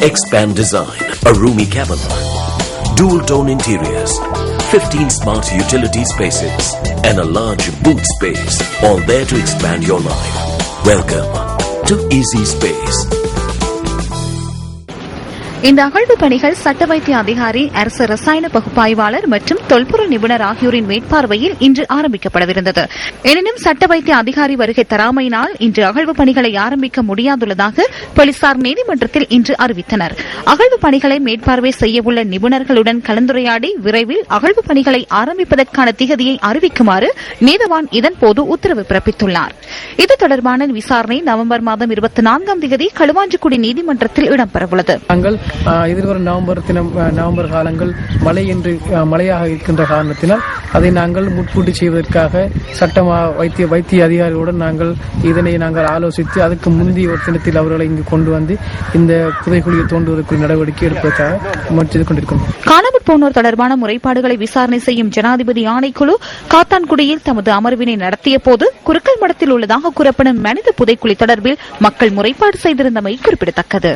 Expand design, a roomy cabin, dual tone interiors, 15 smart utility spaces, and a large boot space, all there to expand your life. Welcome to Easy Space. இந்த அகழ்வு பணிகள் சட்ட வைத்திய அதிகாரி அரசு ரசாயன பகுப்பாய்வாளர் மற்றும் தொல்பொருள் நிபுணர் ஆகியோரின் மேற்பார்வையில் இன்று ஆரம்பிக்கப்படவிருந்தது. எனினும் சட்ட வைத்திய அதிகாரி வருகை தராமையினால் இன்று அகழ்வு பணிகளை ஆரம்பிக்க முடியாதுள்ளதாக போலீசார் நீதிமன்றத்தில் இன்று அறிவித்தனர். அகழ்வு பணிகளை மேற்பார்வை செய்யவுள்ள நிபுணர்களுடன் கலந்துரையாடி விரைவில் அகழ்வு பணிகளை ஆரம்பிப்பதற்கான திகதியை அறிவிக்குமாறு நீதவான் இதன்போது உத்தரவு பிறப்பித்துள்ளார். இது தொடர்பான விசாரணை நவம்பர் மாதம் இருபத்தி நான்காம் தேதி களுவாஞ்சிக்குடி நீதிமன்றத்தில் இடம்பெறவுள்ளது. எதிர்வரும் நவம்பர் தினம் நவம்பர் காலங்கள் மழை என்று மழையாக இருக்கின்ற காரணத்தினால் அதை நாங்கள் முட்கூட்டி செய்வதற்காக சட்டமா வைத்திய வைத்திய அதிகாரிகளுடன் நாங்கள் இதனை நாங்கள் ஆலோசித்து அதுக்கு முந்தைய ஒரு தினத்தில் அவர்களை இங்கு கொண்டு வந்து இந்த புதைக்குழியை தோண்டுவதற்கு நடவடிக்கை எடுப்பதற்காக முயற்சி கொண்டிருக்கிறோம். காணாமல் போனோர் தொடர்பான முறைப்பாடுகளை விசாரணை செய்யும் ஜனாதிபதி ஆணைக்குழு காத்தான்குடியில் தமது அமர்வினை நடத்திய போது குறுக்கல் மடத்தில் உள்ளதாக கூறப்படும் மனித புதைக்குழி தொடர்பில் மக்கள் முறைப்பாடு செய்திருந்தமை குறிப்பிடத்தக்கது.